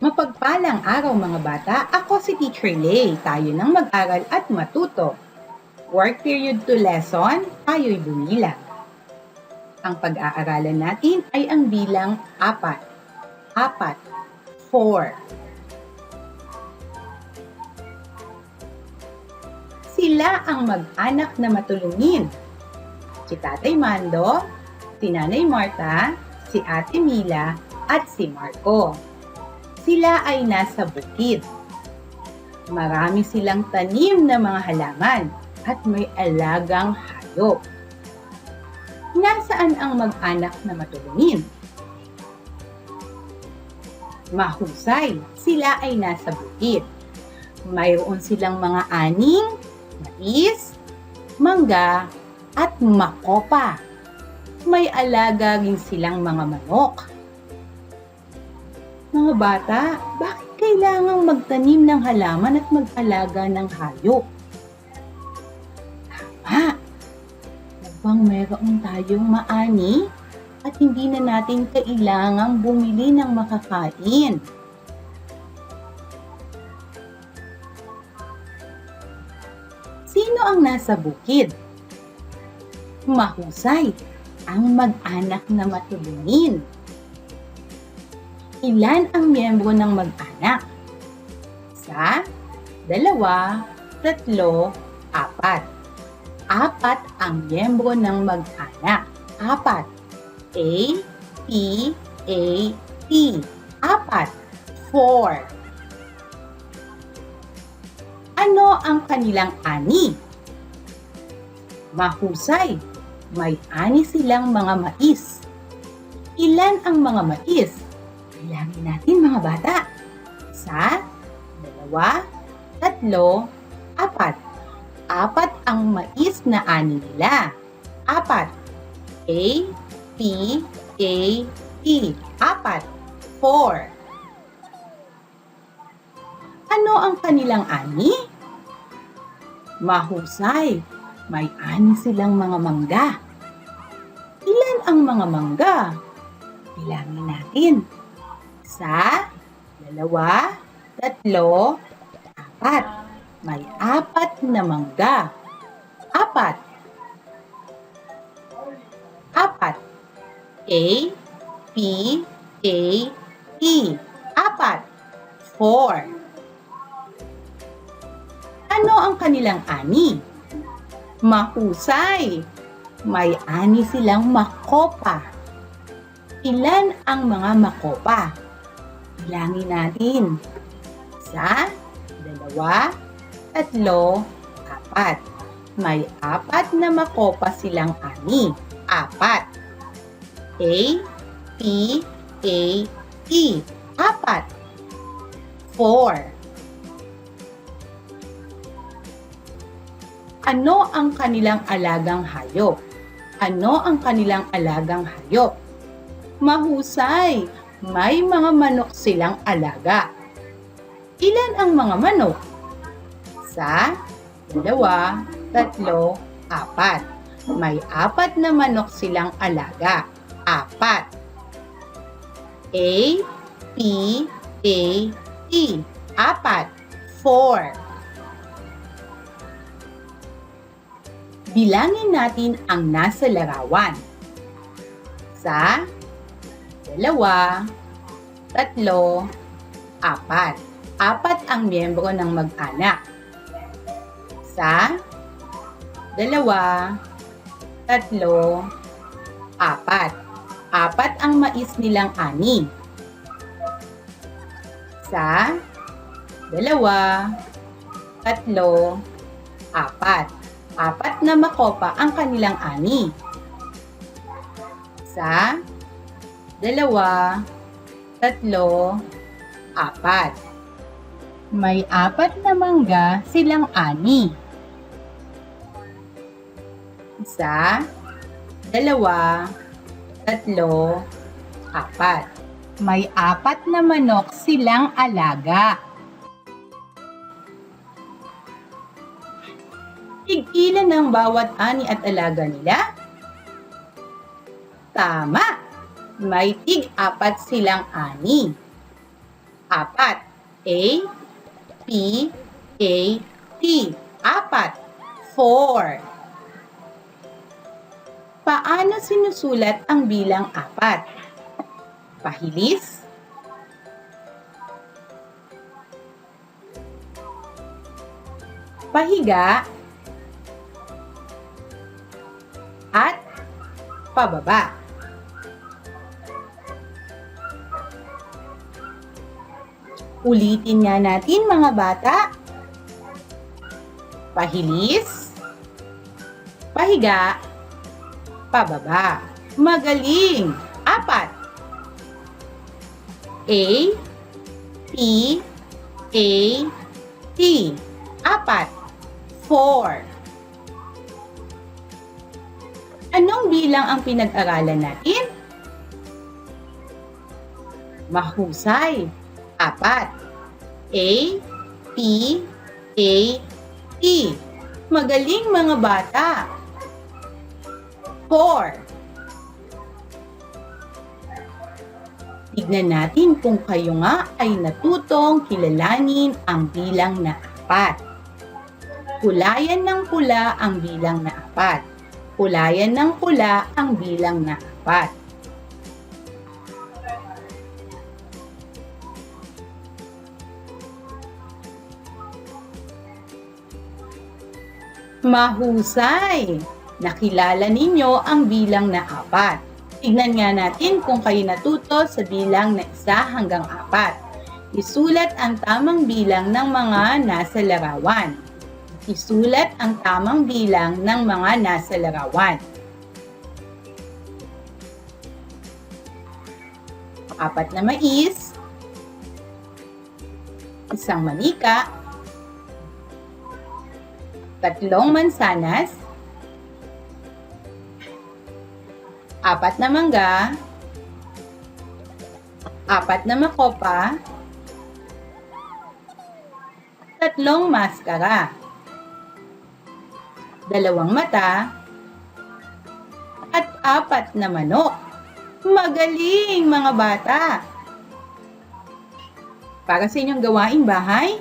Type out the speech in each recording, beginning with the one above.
Mapagpalang araw mga bata, ako si Teacher Lay. Tayo nang mag-aral at matuto. Work period to lesson, tayo'y bumilang. Ang pag-aaralan natin ay ang bilang apat. Apat. Four. Sila ang mag-anak na matulungin. Si Tatay Mando, si Nanay Marta, si Ate Mila, at si Marco. Sila ay nasa bukid. Marami silang tanim na mga halaman at may alagang hayop. Nasaan ang mag-anak na matulungin? Mahusay, sila ay nasa bukid. Mayroon silang mga aning, mais, mangga, at makopa. May alaga rin silang mga manok. Mga bata, bakit kailangang magtanim ng halaman at mag-alaga ng hayop? Tama! Upang meron tayong maani at hindi na natin kailangang bumili ng makakain. Sino ang nasa bukid? Mahusay ang mag-anak na matulungin. Ilan ang miyembro ng mag-anak? Isa, dalawa, tatlo, apat. Apat ang miyembro ng mag-anak. Apat. A, P, A, T. Apat. Four. Ano ang kanilang ani? Mahusay. May ani silang mga mais. Ilan ang mga mais? Bilangin natin mga bata. Isa, dalawa, tatlo, apat. Apat ang mais na ani nila. Apat. A, P, A, T. Apat. Four. Ano ang kanilang ani? Mahusay. May ani silang mga mangga. Ilan ang mga mangga? Bilangin natin. Isa, dalawa, tatlo, apat. May apat na mangga. Apat. Apat. A, P, A, T. Apat. Four. Ano ang kanilang ani? Mahusay. May ani silang makopa. Ilan ang mga makopa? Bilangin natin. Isa, dalawa, tatlo, apat. May apat na makopa silang ani. Apat. A, P, A, T. Apat. Four. Ano ang kanilang alagang hayop? Ano ang kanilang alagang hayop? Mahusay! May mga manok silang alaga. Ilan ang mga manok? Sa, dalawa, tatlo, apat. May apat na manok silang alaga. Apat. A, P, A, T. Apat. Four. Bilangin natin ang nasa larawan. Sa, dalawa, tatlo, apat. Apat ang miyembro ng mag-anak. Sa, dalawa, tatlo, apat. Apat ang mais nilang ani. Sa, dalawa, tatlo, apat. Apat na makopa ang kanilang ani. Sa, dalawa, tatlo, apat. May apat na mangga silang ani. Isa, dalawa, tatlo, apat. May apat na manok silang alaga. Tig-ilan ang bawat ani at alaga nila? Tama! May tig-apat silang ani. Apat. A, P, A, T. Apat. Four. Paano sinusulat ang bilang apat? Pahilis? Pahiga? At pababa. Ulitin nga natin mga bata. Pahilis, pahiga, pababa. Magaling! Apat. A, P, A, T. Apat. Four. Anong bilang ang pinag-aralan natin? Mahusay. Apat. A, P, A, T. Magaling mga bata. Four. Tignan natin kung kayo nga ay natutong kilalanin ang bilang na apat. Kulayan ng pula ang bilang na apat. Kulayan ng pula ang bilang na apat. Mahusay! Nakilala ninyo ang bilang na apat. Tignan nga natin kung kayo natuto sa bilang na isa hanggang apat. Isulat ang tamang bilang ng mga nasa larawan. Isulat ang tamang bilang ng mga nasa larawan. Apat na mais, isang manika, tatlong mansanas, apat na mangga, apat na makopa, tatlong maskara, dalawang mata, at apat na manok. Magaling mga bata! Para sa inyong gawaing bahay,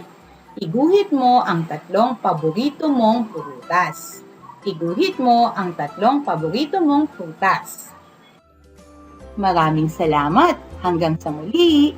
iguhit mo ang tatlong paborito mong prutas. Iguhit mo ang tatlong paborito mong prutas. Maraming salamat. Hanggang sa muli.